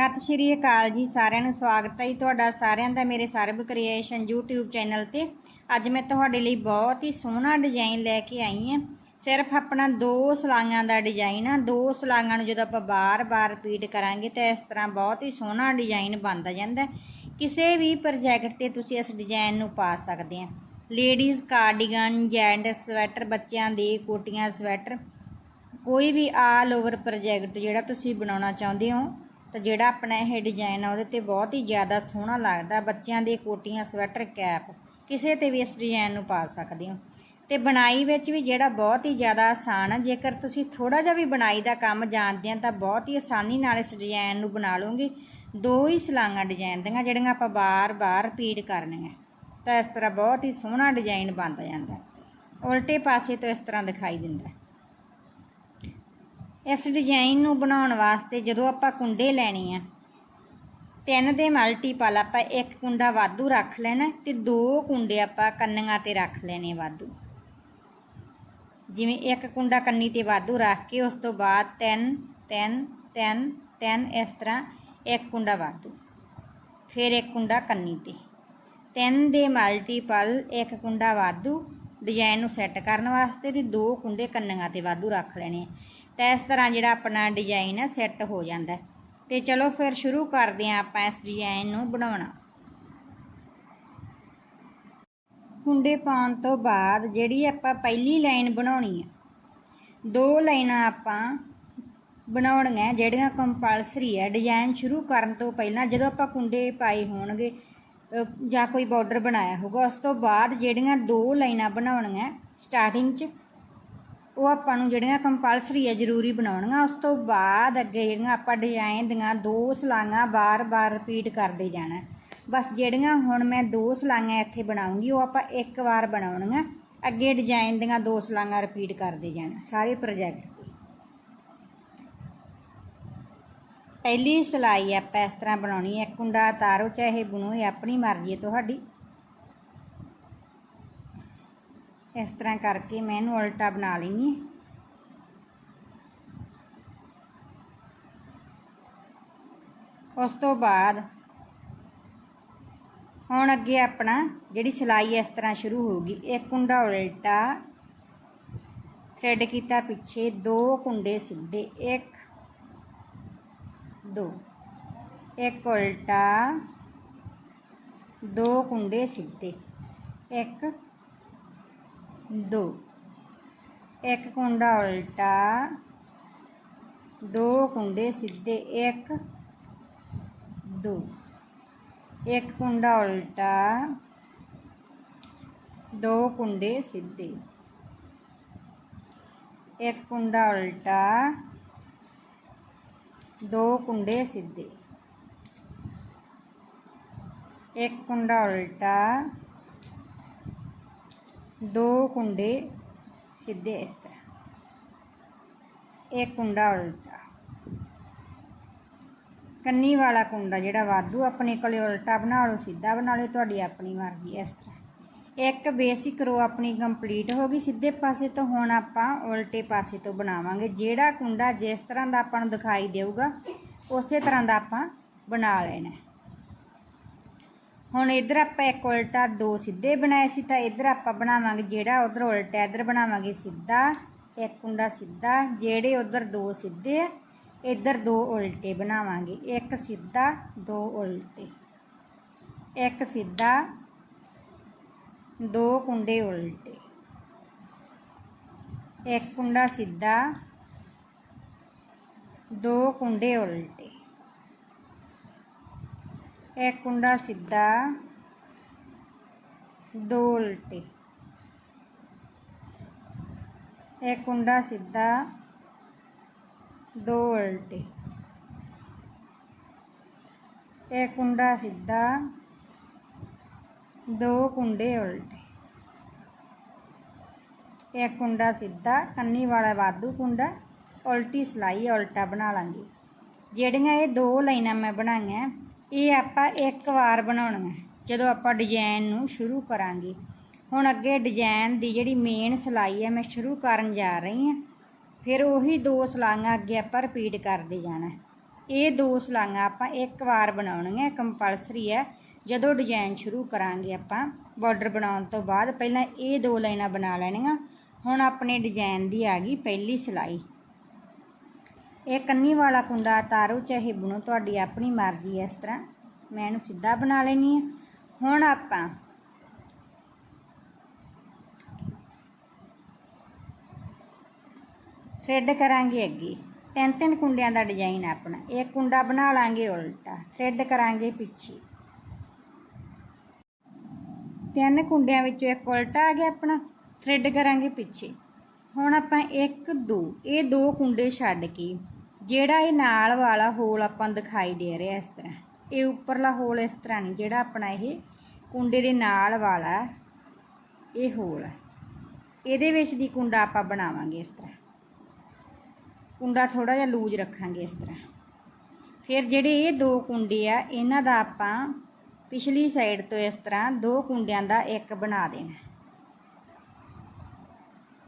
ਸਤਿ ਸ਼੍ਰੀ ਅਕਾਲ ਜੀ ਸਾਰਿਆਂ ਨੂੰ, ਸਵਾਗਤ ਹੈ ਜੀ ਤੁਹਾਡਾ ਸਾਰਿਆਂ ਦਾ ਮੇਰੇ ਸਰਬ ਕ੍ਰੀਏਸ਼ਨ YouTube ਚੈਨਲ ਤੇ। ਅੱਜ ਮੈਂ ਤੁਹਾਡੇ ਲਈ ਬਹੁਤ ਹੀ ਸੋਹਣਾ ਡਿਜ਼ਾਈਨ ਲੈ ਕੇ ਆਈ ਹਾਂ। ਸਿਰਫ ਆਪਣਾ ਦੋ ਸਲਾਈਆਂ ਦਾ ਡਿਜ਼ਾਈਨ ਆ। ਦੋ ਸਲਾਈਆਂ ਨੂੰ ਜਦੋਂ ਆਪਾਂ ਬਾਰ-ਬਾਰ ਰਿਪੀਟ ਕਰਾਂਗੇ ਤਾਂ ਇਸ ਤਰ੍ਹਾਂ ਬਹੁਤ ਹੀ ਸੋਹਣਾ ਡਿਜ਼ਾਈਨ ਬਣਦਾ ਜਾਂਦਾ ਕਿਸੇ ਵੀ ਪ੍ਰੋਜੈਕਟ ਤੇ ਤੁਸੀਂ ਇਸ ਡਿਜ਼ਾਈਨ ਨੂੰ ਪਾ ਸਕਦੇ ਆ। ਲੇਡੀਜ਼ ਕਾਰਡੀਗਨ ਜੈਂਟਸ ਸਵੈਟਰ ਬੱਚਿਆਂ ਦੇ ਕੋਟੀਆਂ ਸਵੈਟਰ ਕੋਈ ਵੀ ਆਲ ਓਵਰ ਪ੍ਰੋਜੈਕਟ ਜਿਹੜਾ ਤੁਸੀਂ ਬਣਾਉਣਾ ਚਾਹੁੰਦੇ ਹੋ ਤਾਂ ਜਿਹੜਾ ਆਪਣਾ ਇਹ ਡਿਜ਼ਾਈਨ ਆ, ਉਹਦੇ ਤੇ ਬਹੁਤ ਹੀ ਜ਼ਿਆਦਾ ਸੋਹਣਾ ਲੱਗਦਾ, ਬੱਚਿਆਂ ਦੇ ਕੋਟੀਆਂ, ਸਵੈਟਰ, ਕੈਪ। ਕਿਸੇ ਤੇ ਵੀ ਇਸ ਡਿਜ਼ਾਈਨ ਨੂੰ ਪਾ ਸਕਦੇ ਹੋ। ਤੇ ਬਣਾਈ ਵਿੱਚ ਵੀ ਜਿਹੜਾ ਬਹੁਤ ਹੀ ਜ਼ਿਆਦਾ ਆਸਾਨ ਹੈ ਜੇਕਰ ਤੁਸੀਂ ਥੋੜਾ ਜਿਹਾ ਵੀ ਬਣਾਈ ਦਾ ਕੰਮ ਜਾਣਦੇ ਆ, ਤਾਂ ਬਹੁਤ ਹੀ ਆਸਾਨੀ ਨਾਲ ਇਸ ਡਿਜ਼ਾਈਨ ਨੂੰ ਬਣਾ ਲਓਗੇ। ਦੋ ਹੀ ਸਲਾਈਆਂ ਡਿਜ਼ਾਈਨ ਦੀਆਂ, ਜਿਹੜੀਆਂ ਆਪਾਂ ਬਾਰ-ਬਾਰ ਰਿਪੀਟ ਕਰਨੀਆਂ। ਤਾਂ ਇਸ ਤਰ੍ਹਾਂ ਬਹੁਤ ਹੀ ਸੋਹਣਾ ਡਿਜ਼ਾਈਨ ਬਣਦਾ ਜਾਂਦਾ। ਉਲਟੇ ਪਾਸੇ ਤੋਂ ਇਸ ਤਰ੍ਹਾਂ ਦਿਖਾਈ ਦਿੰਦਾ। ਇਸ ਡਿਜ਼ਾਈਨ ਨੂੰ ਬਣਾਉਣ ਵਾਸਤੇ ਜਦੋਂ ਆਪਾਂ ਕੁੰਡੇ ਲੈਣੇ ਆ, ਤਿੰਨ ਦੇ ਮਲਟੀਪਲ ਆਪਾਂ ਇੱਕ ਕੁੰਡਾ ਵਾਧੂ ਰੱਖ ਲੈਣਾ ਤੇ ਦੋ ਕੁੰਡੇ ਆਪਾਂ ਕੰਨੀਆਂ ਤੇ ਰੱਖ ਲੈਣੇ ਵਾਧੂ। ਜਿਵੇਂ ਇੱਕ ਕੁੰਡਾ ਕੰਨੀ ਤੇ ਵਾਧੂ ਰੱਖ ਕੇ ਉਸ ਤੋਂ ਬਾਅਦ ਤਿੰਨ ਤਿੰਨ ਤਿੰਨ ਤਿੰਨ ਇਸ ਤਰ੍ਹਾਂ ਇੱਕ ਕੁੰਡਾ ਵਾਧੂ। ਫਿਰ ਇੱਕ ਕੁੰਡਾ ਕੰਨੀ ਤੇ। ਤਿੰਨ ਦੇ ਮਲਟੀਪਲ ਇੱਕ ਕੁੰਡਾ ਵਾਧੂ। ਡਿਜ਼ਾਈਨ ਨੂੰ ਸੈੱਟ ਕਰਨ ਵਾਸਤੇ ਤੇ ਦੋ ਕੁੰਡੇ ਕੰਨੀਆਂ ਤੇ ਵਾਧੂ ਰੱਖ ਲੈਣੇ ਤਾਂ ਇਸ ਤਰ੍ਹਾਂ ਜਿਹੜਾ ਆਪਣਾ ਡਿਜ਼ਾਈਨ ਹੈ ਸੈੱਟ ਹੋ ਜਾਂਦਾ ਹੈ। ਤੇ ਚਲੋ ਫਿਰ ਸ਼ੁਰੂ ਕਰਦੇ ਹਾਂ ਆਪਾਂ ਇਸ ਡਿਜ਼ਾਈਨ ਨੂੰ ਬਣਾਉਣਾ ਕੁੰਡੇ ਪਾਉਣ ਤੋਂ ਬਾਅਦ ਜਿਹੜੀ ਆਪਾਂ ਪਹਿਲੀ ਲਾਈਨ ਬਣਾਉਣੀ ਹੈ ਦੋ ਲਾਈਨਾਂ ਆਪਾਂ ਬਣਾਉਣੀਆਂ, ਜਿਹੜੀਆਂ ਕੰਪਲਸਰੀ ਹੈ ਡਿਜ਼ਾਈਨ ਸ਼ੁਰੂ ਕਰਨ ਤੋਂ ਪਹਿਲਾਂ ਜਦੋਂ ਆਪਾਂ ਕੁੰਡੇ ਪਾਏ ਹੋਣਗੇ ਜਾਂ ਕੋਈ ਬਾਰਡਰ ਬਣਾਇਆ ਹੋਊਗਾ, ਉਸ ਤੋਂ ਬਾਅਦ ਜਿਹੜੀਆਂ ਦੋ ਲਾਈਨਾਂ ਬਣਾਉਣੀਆਂ ਸਟਾਰਟਿੰਗ 'ਚ ਉਹ ਆਪਾਂ ਨੂੰ ਜਿਹੜੀਆਂ ਕੰਪਲਸਰੀ ਹੈ ਜ਼ਰੂਰੀ ਬਣਾਉਣੀਆਂ, ਉਸ ਤੋਂ ਬਾਅਦ ਅੱਗੇ ਜਿਹੜੀਆਂ ਆਪਾਂ ਡਿਜ਼ਾਈਨ ਦੀਆਂ ਦੋ ਸਲਾਈਆਂ ਬਾਰ-ਬਾਰ ਰਿਪੀਟ ਕਰਦੇ ਜਾਣਾ। ਬਸ ਜਿਹੜੀਆਂ ਹੁਣ ਮੈਂ ਦੋ ਸਲਾਈਆਂ ਇੱਥੇ ਬਣਾਉਂਗੀ, ਉਹ ਆਪਾਂ ਇੱਕ ਵਾਰ ਬਣਾਉਣੀਆਂ, ਅੱਗੇ ਡਿਜ਼ਾਈਨ ਦੀਆਂ ਦੋ ਸਲਾਈਆਂ ਰਿਪੀਟ ਕਰਦੇ ਜਾਣਾ, ਸਾਰੇ ਪ੍ਰੋਜੈਕਟ ਪਹਿਲੀ ਸਲਾਈ ਆਪਾਂ ਇਸ ਤਰ੍ਹਾਂ ਬਣਾਉਣੀ ਹੈ, ਕੁੰਡਾ, ਤਾਰੋ, ਚਾਹੇ ਬੁਣੋ ਆਪਣੀ ਮਰਜ਼ੀ ਹੈ ਤੁਹਾਡੀ। ਇਸ ਤਰ੍ਹਾਂ ਕਰਕੇ ਮੈਂ ਇਹਨੂੰ ਉਲਟਾ ਬਣਾ ਲੈਣੀ ਹੈ। ਉਸ ਤੋਂ ਬਾਅਦ ਹੁਣ ਅੱਗੇ ਆਪਣਾ ਜਿਹੜੀ ਸਿਲਾਈ ਇਸ ਤਰ੍ਹਾਂ ਸ਼ੁਰੂ ਹੋਊਗੀ ਇੱਕ ਕੁੰਡਾ ਉਲਟਾ ਥ੍ਰੈਡ ਕੀਤਾ ਪਿੱਛੇ, ਦੋ ਕੁੰਡੇ ਸਿੱਧੇ, ਇੱਕ, ਦੋ, ਇੱਕ ਉਲਟਾ, ਦੋ ਕੁੰਡੇ ਸਿੱਧੇ, ਇੱਕ ਦੋ। ਇੱਕ ਕੁੰਡਾ ਉਲਟਾ, ਦੋ ਕੁੰਡੇ ਸਿੱਧੇ, ਇੱਕ ਦੋ। ਇੱਕ ਕੁੰਡਾ ਉਲਟਾ, ਦੋ ਕੁੰਡੇ ਸਿੱਧੇ। ਇੱਕ ਕੁੰਡਾ ਉਲਟਾ, ਦੋ ਕੁੰਡੇ ਸਿੱਧੇ। ਇੱਕ ਕੁੰਡਾ ਉਲਟਾ ਦੋ ਕੁੰਡੇ ਸਿੱਧੇ ਇਸ ਤਰ੍ਹਾਂ। ਇੱਕ ਕੁੰਡਾ ਉਲਟਾ। ਕੰਨੀ ਵਾਲਾ ਕੁੰਡਾ ਜਿਹੜਾ ਵਾਧੂ ਆਪਣੇ ਕੋਲੇ ਉਲਟਾ ਬਣਾ ਲਓ, ਸਿੱਧਾ ਬਣਾ ਲਓ, ਤੁਹਾਡੀ ਆਪਣੀ ਮਰਜ਼ੀ ਇਸ ਤਰ੍ਹਾਂ। ਇੱਕ ਬੇਸਿਕ ਰੋ ਆਪਣੀ ਕੰਪਲੀਟ ਹੋ ਗਈ ਸਿੱਧੇ ਪਾਸੇ ਤੋਂ, ਹੁਣ ਆਪਾਂ ਉਲਟੇ ਪਾਸੇ ਤੋਂ ਬਣਾਵਾਂਗੇ। ਜਿਹੜਾ ਕੁੰਡਾ ਜਿਸ ਤਰ੍ਹਾਂ ਦਾ ਆਪਾਂ ਨੂੰ ਦਿਖਾਈ ਦੇਊਗਾ, ਉਸੇ ਤਰ੍ਹਾਂ ਦਾ ਆਪਾਂ ਬਣਾ ਲੈਣਾ ਹੁਣ ਇਧਰ ਆਪਾਂ ਇੱਕ ਉਲਟਾ ਦੋ ਸਿੱਧੇ ਬਣਾਏ ਸੀ ਤਾਂ ਇਧਰ ਆਪਾਂ ਬਣਾਵਾਂਗੇ ਜਿਹੜਾ ਉਧਰ ਉਲਟਾ ਇਧਰ ਬਣਾਵਾਂਗੇ ਸਿੱਧਾ, ਇੱਕ ਕੁੰਡਾ ਸਿੱਧਾ, ਜਿਹੜੇ ਉਧਰ ਦੋ ਸਿੱਧੇ ਆ, ਇਧਰ ਦੋ ਉਲਟੇ ਬਣਾਵਾਂਗੇ, ਇੱਕ ਸਿੱਧਾ, ਦੋ ਉਲਟੇ। ਇੱਕ ਸਿੱਧਾ, ਦੋ ਕੁੰਡੇ ਉਲਟੇ। ਇੱਕ ਕੁੰਡਾ ਸਿੱਧਾ, ਦੋ ਕੁੰਡੇ ਉਲਟੇ। ਇੱਕ ਕੁੰਡਾ ਸਿੱਧਾ ਦੋ ਉਲਟੇ ਇੱਕ ਕੁੰਡਾ ਸਿੱਧਾ ਦੋ ਉਲਟੇ ਇੱਕ ਕੁੰਡਾ ਸਿੱਧਾ ਦੋ ਕੁੰਡੇ ਉਲਟੇ ਇੱਕ ਕੁੰਡਾ ਸਿੱਧਾ ਕੰਨੀ ਵਾਲਾ ਵਾਧੂ ਕੁੰਡਾ, ਉਲਟੀ ਸਲਾਈ ਉਲਟਾ ਬਣਾ ਲਾਂਗੇ। ਜਿਹੜੀਆਂ ਇਹ ਦੋ ਲਾਈਨਾਂ ਮੈਂ ਬਣਾਈਆਂ ਇਹ ਆਪਾਂ ਇੱਕ ਵਾਰ ਬਣਾਉਣਾ ਜਦੋਂ ਆਪਾਂ ਡਿਜ਼ਾਈਨ ਨੂੰ ਸ਼ੁਰੂ ਕਰਾਂਗੇ। ਹੁਣ ਅੱਗੇ ਡਿਜ਼ਾਈਨ ਦੀ ਜਿਹੜੀ ਮੇਨ ਸਿਲਾਈ ਹੈ, ਮੈਂ ਸ਼ੁਰੂ ਕਰਨ ਜਾ ਰਹੀ ਹਾਂ। ਫਿਰ ਉਹੀ ਦੋ ਸਲਾਈਆਂ ਅੱਗੇ ਆਪਾਂ ਰਿਪੀਟ ਕਰਦੇ ਜਾਣਾ ਇਹ ਦੋ ਸਲਾਈਆਂ ਆਪਾਂ ਇੱਕ ਵਾਰ ਬਣਾਉਣੀਆਂ ਕੰਪਲਸਰੀ ਹੈ। ਜਦੋਂ ਡਿਜ਼ਾਈਨ ਸ਼ੁਰੂ ਕਰਾਂਗੇ ਆਪਾਂ ਬਾਰਡਰ ਬਣਾਉਣ ਤੋਂ ਬਾਅਦ ਪਹਿਲਾਂ ਇਹ ਦੋ ਲਾਈਨਾਂ ਬਣਾ ਲੈਣੀਆਂ। ਹੁਣ ਆਪਣੇ ਡਿਜ਼ਾਈਨ ਦੀ ਆ ਗਈ ਪਹਿਲੀ ਸਿਲਾਈ। ਇਹ ਕੰਨੀ ਵਾਲਾ ਕੁੰਡਾ ਤਾਰੋ ਚਾਹੇ ਬਣੋ, ਤੁਹਾਡੀ ਆਪਣੀ ਮਰਜ਼ੀ ਹੈ ਇਸ ਤਰ੍ਹਾਂ। ਮੈਂ ਇਹਨੂੰ ਸਿੱਧਾ ਬਣਾ ਲੈਣੀ ਹੈ। ਹੁਣ ਆਪਾਂ ਥ੍ਰੈਡ ਕਰਾਂਗੇ ਅੱਗੇ। ਤਿੰਨ ਤਿੰਨ ਕੁੰਡਿਆਂ ਦਾ ਡਿਜ਼ਾਈਨ ਆਪਣਾ। ਇੱਕ ਕੁੰਡਾ ਬਣਾ ਲਾਂਗੇ ਉਲਟਾ। ਥ੍ਰੈਡ ਕਰਾਂਗੇ ਪਿੱਛੇ। ਤਿੰਨ ਕੁੰਡਿਆਂ ਵਿੱਚੋਂ ਇੱਕ ਉਲਟਾ ਆ ਗਿਆ ਆਪਣਾ। ਥ੍ਰੈਡ ਕਰਾਂਗੇ ਪਿੱਛੇ। ਹੁਣ ਆਪਾਂ 1 2 ਇਹ ਦੋ ਕੁੰਡੇ ਛੱਡ ਕੇ ਜਿਹੜਾ ਇਹ ਨਾਲ ਵਾਲਾ ਹੋਲ ਆਪਾਂ ਦਿਖਾਈ ਦੇ ਰਿਹਾ ਇਸ ਤਰ੍ਹਾਂ। ਇਹ ਉੱਪਰਲਾ ਹੋਲ ਇਸ ਤਰ੍ਹਾਂ ਨਹੀਂ, ਜਿਹੜਾ ਆਪਣਾ ਇਹ ਕੁੰਡੇ ਦੇ ਨਾਲ ਵਾਲਾ ਇਹ ਹੋਲ ਹੈ। ਇਹਦੇ ਵਿੱਚ ਦੀ ਕੁੰਡਾ ਆਪਾਂ ਬਣਾਵਾਂਗੇ ਇਸ ਤਰ੍ਹਾਂ। ਕੁੰਡਾ ਥੋੜਾ ਜਿਹਾ ਲੂਜ ਰੱਖਾਂਗੇ ਇਸ ਤਰ੍ਹਾਂ। ਫਿਰ ਜਿਹੜੇ ਇਹ ਦੋ ਕੁੰਡੇ ਆ, ਇਹਨਾਂ ਦਾ ਆਪਾਂ ਪਿਛਲੀ ਸਾਈਡ ਤੋਂ ਇਸ ਤਰ੍ਹਾਂ ਦੋ ਕੁੰਡਿਆਂ ਦਾ ਇੱਕ ਬਣਾ ਦੇਣਾ।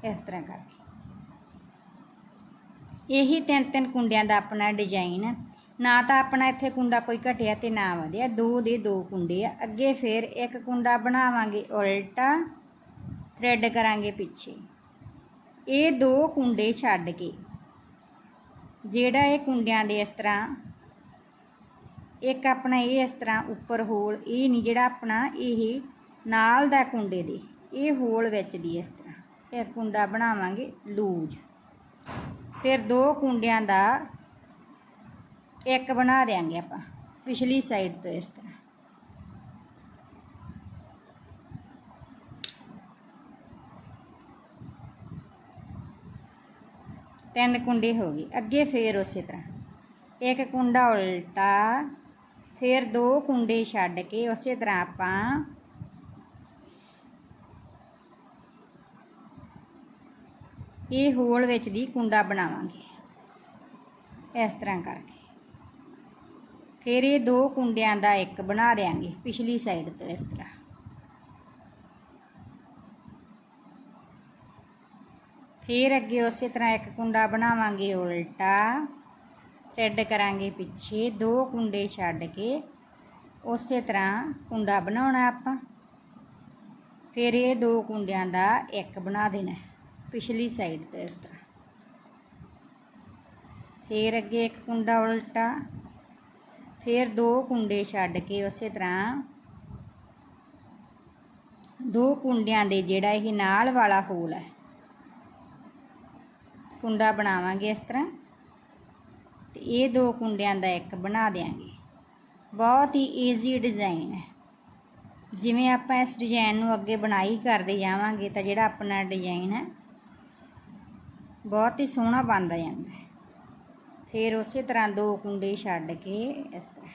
ਇਸ ਤਰ੍ਹਾਂ ਕਰਕੇ ਇਹੀ ਤਿੰਨ ਤਿੰਨ ਕੁੰਡਿਆਂ ਦਾ ਆਪਣਾ ਡਿਜ਼ਾਈਨ ਹੈ ਨਾ ਤਾਂ ਆਪਣਾ ਇੱਥੇ ਕੁੰਡਾ ਕੋਈ ਘਟਿਆ ਤੇ ਨਾ ਵਧਿਆ। ਦੋ ਦੇ ਦੋ ਕੁੰਡੇ ਆ। ਅੱਗੇ ਫਿਰ ਇੱਕ ਕੁੰਡਾ ਬਣਾਵਾਂਗੇ ਉਲਟਾ ਥ੍ਰੈਡ ਕਰਾਂਗੇ ਪਿੱਛੇ। ਇਹ ਦੋ ਕੁੰਡੇ ਛੱਡ ਕੇ, ਜਿਹੜਾ ਇਹ ਕੁੰਡਿਆਂ ਦੇ ਇਸ ਤਰ੍ਹਾਂ, ਇੱਕ ਆਪਣਾ ਇਹ ਇਸ ਤਰ੍ਹਾਂ ਉੱਪਰ ਹੋਲ, ਇਹ ਨਹੀਂ ਜਿਹੜਾ ਆਪਣਾ ਇਹ ਨਾਲ ਦਾ ਕੁੰਡੇ ਦੇ, ਇਹ ਹੋਲ ਵਿੱਚ ਦੀ ਇਸ ਤਰ੍ਹਾਂ। ਇੱਕ ਕੁੰਡਾ ਬਣਾਵਾਂਗੇ ਲੂਜ। ਫਿਰ ਦੋ ਕੁੰਡਿਆਂ ਦਾ ਇੱਕ ਬਣਾ ਦੇਾਂਗੇ ਆਪਾਂ, ਪਿਛਲੀ ਸਾਈਡ ਤੋਂ ਇਸ ਤਰ੍ਹਾਂ। ਤਿੰਨ ਕੁੰਡੇ ਹੋ ਗਏ, ਅੱਗੇ ਫੇਰ ਉਸੇ ਤਰ੍ਹਾਂ। ਇੱਕ ਕੁੰਡਾ ਉਲਟਾ, ਫਿਰ ਦੋ ਕੁੰਡੇ ਛੱਡ ਕੇ ਉਸੇ ਤਰ੍ਹਾਂ ਆਪਾਂ ਇਹ ਹੋਲ ਵਿੱਚ ਦੀ ਕੁੰਡਾ ਬਣਾਵਾਂਗੇ। ਇਸ ਤਰ੍ਹਾਂ ਕਰਕੇ। ਫਿਰ ਇਹ ਦੋ ਕੁੰਡਿਆਂ ਦਾ ਇੱਕ ਬਣਾ ਦੇਾਂਗੇ ਪਿਛਲੀ ਸਾਈਡ ਤੋਂ ਇਸ ਤਰ੍ਹਾਂ। ਫਿਰ ਅੱਗੇ ਉਸੇ ਤਰ੍ਹਾਂ ਇੱਕ ਕੁੰਡਾ ਬਣਾਵਾਂਗੇ ਉਲਟਾ। ਥ੍ਰੈਡ ਕਰਾਂਗੇ ਪਿੱਛੇ। ਦੋ ਕੁੰਡੇ ਛੱਡ ਕੇ ਉਸੇ ਤਰ੍ਹਾਂ ਕੁੰਡਾ ਬਣਾਉਣਾ ਆਪਾਂ। ਫਿਰ ਇਹ ਦੋ ਕੁੰਡਿਆਂ ਦਾ ਇੱਕ ਬਣਾ ਦੇਣਾ। ਪਿਛਲੀ ਸਾਈਡ ਤੋਂ ਇਸ ਤਰ੍ਹਾਂ। ਫਿਰ ਅੱਗੇ ਇੱਕ ਕੁੰਡਾ ਉਲਟਾ, ਫਿਰ ਦੋ ਕੁੰਡੇ ਛੱਡ ਕੇ ਉਸੇ ਤਰ੍ਹਾਂ ਦੋ ਕੁੰਡਿਆਂ ਦੇ ਜਿਹੜਾ ਇਹ ਨਾਲ ਵਾਲਾ ਹੋਲ ਹੈ, ਕੁੰਡਾ ਬਣਾਵਾਂਗੇ ਇਸ ਤਰ੍ਹਾਂ ਤੇ ਇਹ ਦੋ ਕੁੰਡਿਆਂ ਦਾ ਇੱਕ ਬਣਾ ਦੇਾਂਗੇ ਬਹੁਤ ਹੀ ਈਜ਼ੀ ਡਿਜ਼ਾਈਨ ਹੈ। ਜਿਵੇਂ ਆਪਾਂ ਇਸ ਡਿਜ਼ਾਈਨ ਨੂੰ ਅੱਗੇ ਬਣਾਈ ਕਰਦੇ ਜਾਵਾਂਗੇ ਤਾਂ ਜਿਹੜਾ ਆਪਣਾ ਡਿਜ਼ਾਈਨ ਹੈ ਬਹੁਤ ਹੀ ਸੋਹਣਾ ਬਣਦਾ ਜਾਂਦਾ ਹੈ। ਫਿਰ ਉਸੇ ਤਰ੍ਹਾਂ ਦੋ ਕੁੰਡੇ ਛੱਡ ਕੇ ਇਸ ਤਰ੍ਹਾਂ।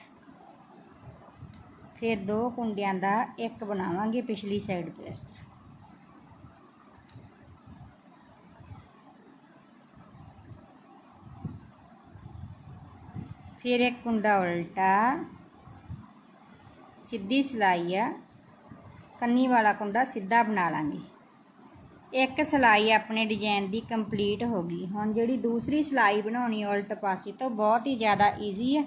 ਫਿਰ ਦੋ ਕੁੰਡਿਆਂ ਦਾ ਇੱਕ ਬਣਾਵਾਂਗੇ ਪਿਛਲੀ ਸਾਈਡ ਤੋਂ ਇਸ ਤਰ੍ਹਾਂ। ਫਿਰ ਇੱਕ ਕੁੰਡਾ ਉਲਟਾ, ਸਿੱਧੀ ਸਿਲਾਈ ਆ, ਕੰਨੀ ਵਾਲਾ ਕੁੰਡਾ ਸਿੱਧਾ ਬਣਾ ਲਾਂਗੇ। ਇੱਕ ਸਿਲਾਈ ਆਪਣੇ ਡਿਜ਼ਾਈਨ ਦੀ ਕੰਪਲੀਟ ਹੋ ਗਈ। ਹੁਣ ਜਿਹੜੀ ਦੂਸਰੀ ਸਿਲਾਈ ਬਣਾਉਣੀ, ਉਲਟ ਪਾਸੇ ਤੋਂ ਬਹੁਤ ਹੀ ਜ਼ਿਆਦਾ ਈਜ਼ੀ ਹੈ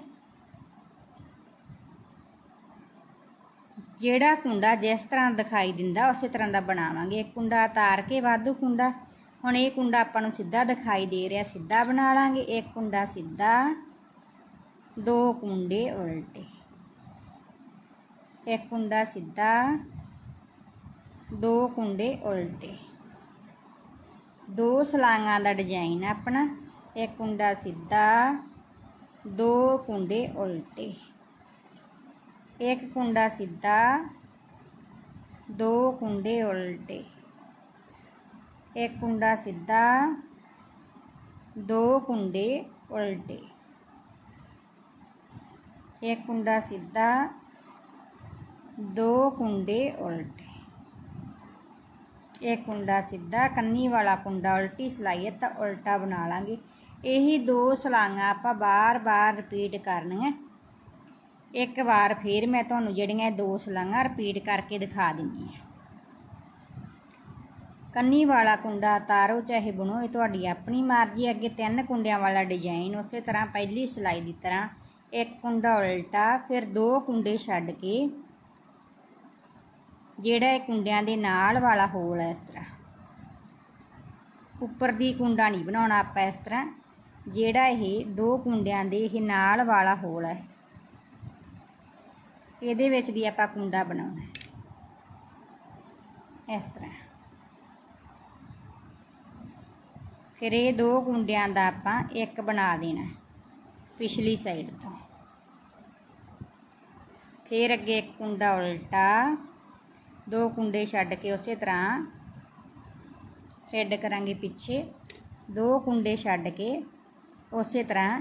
ਜਿਹੜਾ ਕੁੰਡਾ ਜਿਸ ਤਰ੍ਹਾਂ ਦਿਖਾਈ ਦਿੰਦਾ, ਉਸੇ ਤਰ੍ਹਾਂ ਦਾ ਬਣਾਵਾਂਗੇ। ਇੱਕ ਕੁੰਡਾ ਤਾਰ ਕੇ ਵਾਧੂ ਕੁੰਡਾ। ਹੁਣ ਇਹ ਕੁੰਡਾ ਆਪਾਂ ਨੂੰ ਸਿੱਧਾ ਦਿਖਾਈ ਦੇ ਰਿਹਾ, ਸਿੱਧਾ ਬਣਾ ਲਾਂਗੇ। ਇੱਕ ਕੁੰਡਾ ਸਿੱਧਾ, ਦੋ ਕੁੰਡੇ ਉਲਟੇ। ਇੱਕ ਕੁੰਡਾ ਸਿੱਧਾ, ਦੋ ਕੁੰਡੇ ਉਲਟੇ। ਦੋ ਸਲਾਈਆਂ ਦਾ ਡਿਜ਼ਾਈਨ ਆਪਣਾ, ਇੱਕ ਕੁੰਡਾ ਸਿੱਧਾ, ਦੋ ਕੁੰਡੇ ਉਲਟੇ। ਇੱਕ ਕੁੰਡਾ ਸਿੱਧਾ, ਦੋ ਕੁੰਡੇ ਉਲਟੇ। ਇੱਕ ਕੁੰਡਾ ਸਿੱਧਾ, ਦੋ ਕੁੰਡੇ ਉਲਟੇ। ਇੱਕ ਕੁੰਡਾ ਸਿੱਧਾ, ਦੋ ਕੁੰਡੇ ਉਲਟੇ। ਇਹ ਕੁੰਡਾ ਸਿੱਧਾ, ਕੰਨੀ ਵਾਲਾ ਕੁੰਡਾ, ਉਲਟੀ ਸਿਲਾਈ ਹੈ ਤਾਂ ਉਲਟਾ ਬਣਾ ਲਾਂਗੇ। ਇਹੀ ਦੋ ਸਲਾਈਆਂ ਆਪਾਂ ਬਾਰ-ਬਾਰ ਰਿਪੀਟ ਕਰਨੀਆਂ। ਇੱਕ ਵਾਰ ਫੇਰ ਮੈਂ ਤੁਹਾਨੂੰ ਜਿਹੜੀਆਂ ਇਹ ਦੋ ਸਲਾਈਆਂ ਰਿਪੀਟ ਕਰਕੇ ਦਿਖਾ ਦਿੰਦੀ ਹਾਂ। ਕੰਨੀ ਵਾਲਾ ਕੁੰਡਾ, ਤਾਰੋ ਚਾਹੇ ਬਣੋ, ਇਹ ਤੁਹਾਡੀ ਆਪਣੀ ਮਰਜ਼ੀ ਅੱਗੇ ਤਿੰਨ ਕੁੰਡਿਆਂ ਵਾਲਾ ਡਿਜ਼ਾਈਨ ਉਸੇ ਤਰ੍ਹਾਂ ਪਹਿਲੀ ਸਿਲਾਈ ਦੀ ਤਰ੍ਹਾਂ ਇੱਕ ਕੁੰਡਾ ਉਲਟਾ, ਫਿਰ ਦੋ ਕੁੰਡੇ ਛੱਡ ਕੇ ਜਿਹੜਾ ਇਹ ਕੁੰਡਿਆਂ ਦੇ ਨਾਲ ਵਾਲਾ ਹੋਲ ਹੈ ਇਸ ਤਰ੍ਹਾਂ। ਉੱਪਰ ਦੀ ਕੁੰਡਾ ਨਹੀਂ ਬਣਾਉਣਾ ਆਪਾਂ ਇਸ ਤਰ੍ਹਾਂ। ਜਿਹੜਾ ਇਹ ਦੋ ਕੁੰਡਿਆਂ ਦੇ ਇਹ ਨਾਲ ਵਾਲਾ ਹੋਲ ਹੈ। ਇਹਦੇ ਵਿੱਚ ਦੀ ਆਪਾਂ ਕੁੰਡਾ ਬਣਾਉਣਾ ਇਸ ਤਰ੍ਹਾਂ। ਫਿਰ ਇਹ ਦੋ ਕੁੰਡਿਆਂ ਦਾ ਆਪਾਂ ਇੱਕ ਬਣਾ ਦੇਣਾ ਪਿਛਲੀ ਸਾਈਡ ਤੋਂ। ਫਿਰ ਅੱਗੇ ਇੱਕ ਕੁੰਡਾ ਉਲਟਾ ਦੋ ਕੁੰਡੇ ਛੱਡ ਕੇ ਉਸੇ ਤਰ੍ਹਾਂ ਥ੍ਰੈਡ ਕਰਾਂਗੇ ਪਿੱਛੇ। ਦੋ ਕੁੰਡੇ ਛੱਡ ਕੇ ਉਸੇ ਤਰ੍ਹਾਂ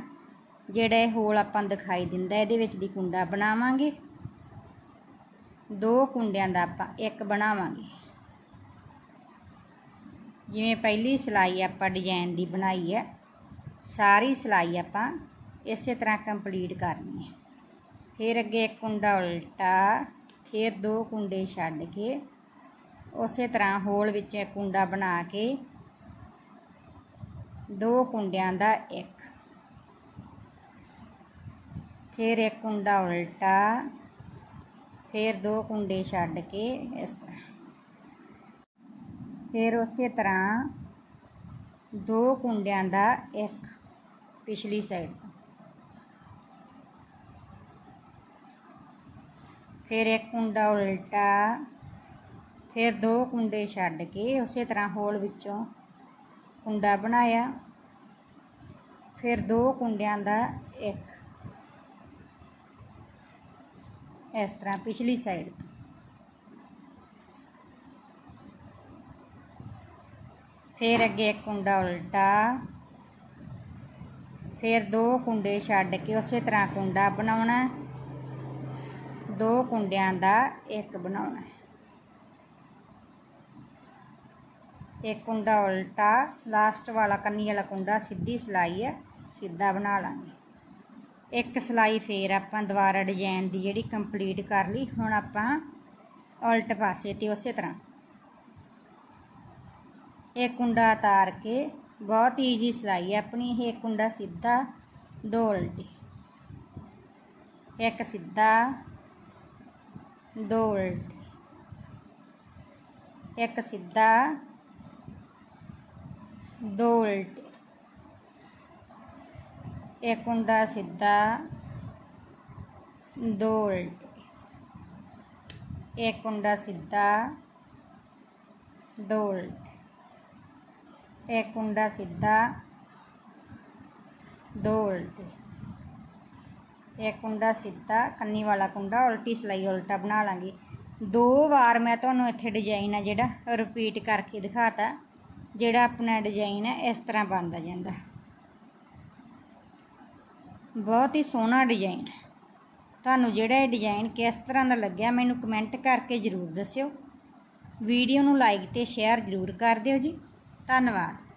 ਜਿਹੜਾ ਇਹ ਹੋਲ ਆਪਾਂ ਦਿਖਾਈ ਦਿੰਦਾ, ਇਹਦੇ ਵਿੱਚ ਦੀ ਕੁੰਡਾ ਬਣਾਵਾਂਗੇ। ਦੋ ਕੁੰਡਿਆਂ ਦਾ ਆਪਾਂ ਇੱਕ ਬਣਾਵਾਂਗੇ। ਜਿਵੇਂ ਪਹਿਲੀ ਸਿਲਾਈ ਆਪਾਂ ਡਿਜ਼ਾਈਨ ਦੀ ਬਣਾਈ ਹੈ, ਸਾਰੀ ਸਿਲਾਈ ਆਪਾਂ ਇਸੇ ਤਰ੍ਹਾਂ ਕੰਪਲੀਟ ਕਰਨੀ ਹੈ। ਫਿਰ ਅੱਗੇ ਇੱਕ ਕੁੰਡਾ ਉਲਟਾ ਫਿਰ ਦੋ ਕੁੰਡੇ ਛੱਡ ਕੇ ਉਸੇ ਤਰ੍ਹਾਂ ਹੋਲ ਵਿੱਚ ਇੱਕ ਕੁੰਡਾ ਬਣਾ ਕੇ ਦੋ ਕੁੰਡਿਆਂ ਦਾ ਇੱਕ। ਫਿਰ ਇੱਕ ਕੁੰਡਾ ਉਲਟਾ, ਫਿਰ ਦੋ ਕੁੰਡੇ ਛੱਡ ਕੇ ਇਸ ਤਰ੍ਹਾਂ। ਫਿਰ ਉਸੇ ਤਰ੍ਹਾਂ ਦੋ ਕੁੰਡਿਆਂ ਦਾ ਇੱਕ ਪਿਛਲੀ ਸਾਈਡ ਫਿਰ ਇੱਕ ਕੁੰਡਾ ਉਲਟਾ, ਫਿਰ ਦੋ ਕੁੰਡੇ ਛੱਡ ਕੇ ਉਸੇ ਤਰ੍ਹਾਂ ਹੋਲ ਵਿੱਚੋਂ ਕੁੰਡਾ ਬਣਾਇਆ। ਫਿਰ ਦੋ ਕੁੰਡਿਆਂ ਦਾ ਇੱਕ। ਇਸ ਤਰ੍ਹਾਂ ਪਿਛਲੀ ਸਾਈਡ ਫਿਰ ਅੱਗੇ ਇੱਕ ਕੁੰਡਾ ਉਲਟਾ, ਫਿਰ ਦੋ ਕੁੰਡੇ ਛੱਡ ਕੇ ਉਸੇ ਤਰ੍ਹਾਂ ਕੁੰਡਾ ਬਣਾਉਣਾ। ਦੋ ਕੁੰਡਿਆਂ ਦਾ ਇੱਕ ਬਣਾਉਣਾ ਹੈ। ਇੱਕ ਕੁੰਡਾ ਉਲਟਾ, ਲਾਸਟ ਵਾਲਾ ਕੰਨੀ ਵਾਲਾ ਕੁੰਡਾ ਸਿੱਧੀ ਸਿਲਾਈ ਹੈ, ਸਿੱਧਾ ਬਣਾ ਲਾਂਗੇ। ਇੱਕ ਸਿਲਾਈ ਫੇਰ ਆਪਾਂ ਦੁਬਾਰਾ ਡਿਜ਼ਾਈਨ ਦੀ ਜਿਹੜੀ ਕੰਪਲੀਟ ਕਰ ਲਈ, ਹੁਣ ਆਪਾਂ ਉਲਟ ਪਾਸੇ ਤੇ ਉਸੇ ਤਰ੍ਹਾਂ। ਇਹ ਕੁੰਡਾ ਤਾਰ ਕੇ ਬਹੁਤ ਈਜੀ ਸਿਲਾਈ ਹੈ ਆਪਣੀ, ਇਹ ਕੁੰਡਾ ਸਿੱਧਾ, ਦੋ ਉਲਟੀ। ਇੱਕ ਸਿੱਧਾ ਦੋ ਉਲਟੀ ਇੱਕ ਸਿੱਧਾ। ਦੋ ਉਲਟੀ ਇੱਕ ਹੁੰਦਾ ਸਿੱਧਾ। ਦੋ ਉਲਟੀ ਇੱਕ ਕੁੰਡਾ ਸਿੱਧਾ। ਦੋ ਉਲਟੀ ਇੱਕ ਹੁੰਦਾ ਸਿੱਧਾ। ਦੋ ਉਲਟੀ ਇੱਕ ਕੁੰਡਾ ਸਿੱਧਾ, ਕੰਨੀ ਵਾਲਾ ਕੁੰਡਾ, ਉਲਟੀ ਸਿਲਾਈ ਉਲਟਾ ਬਣਾ ਲਾਂਗੇ। ਦੋ ਵਾਰ ਮੈਂ ਤੁਹਾਨੂੰ ਇੱਥੇ ਡਿਜ਼ਾਈਨ ਆ ਜਿਹੜਾ ਰਿਪੀਟ ਕਰਕੇ ਦਿਖਾਤਾ, ਜਿਹੜਾ ਆਪਣਾ ਡਿਜ਼ਾਈਨ ਹੈ ਇਸ ਤਰ੍ਹਾਂ ਬਣਦਾ ਜਾਂਦਾ। ਬਹੁਤ ਹੀ ਸੋਹਣਾ ਡਿਜ਼ਾਈਨ ਤੁਹਾਨੂੰ ਜਿਹੜਾ ਇਹ ਡਿਜ਼ਾਈਨ ਕਿਸ ਤਰ੍ਹਾਂ ਦਾ ਲੱਗਿਆ, ਮੈਨੂੰ ਕਮੈਂਟ ਕਰਕੇ ਜ਼ਰੂਰ ਦੱਸਿਓ। ਵੀਡੀਓ ਨੂੰ ਲਾਈਕ ਤੇ ਸ਼ੇਅਰ ਜ਼ਰੂਰ ਕਰ ਦਿਓ ਜੀ। ਧੰਨਵਾਦ।